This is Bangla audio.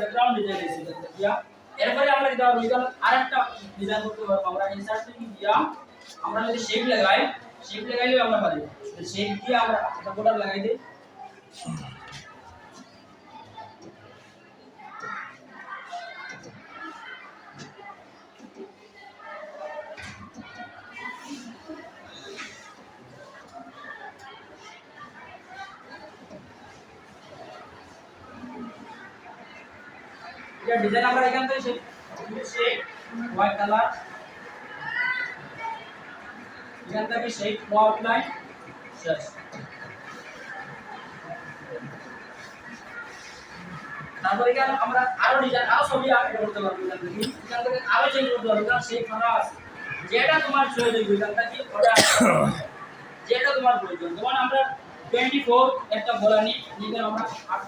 ব্যাকগ্রাউন্ড ডিজাইন এসে দিয়া। এরপরে আমরা দেওয়া রইল আরেকটা ডিজাইন করতে পারব, আমরা ইনসার্ট থেকে দিয়া আমরা যদি শেপ লাগাই শেপ লাগাইলে আমরা পারি। শেপ দিয়ে আমরা একটা বর্ডার লাগাই দিই। এটা ডিজাইন আমরা এখান থেকে শেপ হোয়াইট কালার এখান থেকে শেপ আউটলাইন শেষ। তারপরে এখানে আমরা আরও ডিজাইন আরও ছবি আঁকতে করতে পারব এখান থেকে। এখান থেকে আরও চেঞ্জ করতে পারব। কারণ শেপ ফাঁকা আছে। যেটা তোমার প্রয়োজন এখান থেকে ওটা যেটা তোমার প্রয়োজন। যেমন আমরা টোয়েন্টি ফোর একটা বলা নিই আমরা আট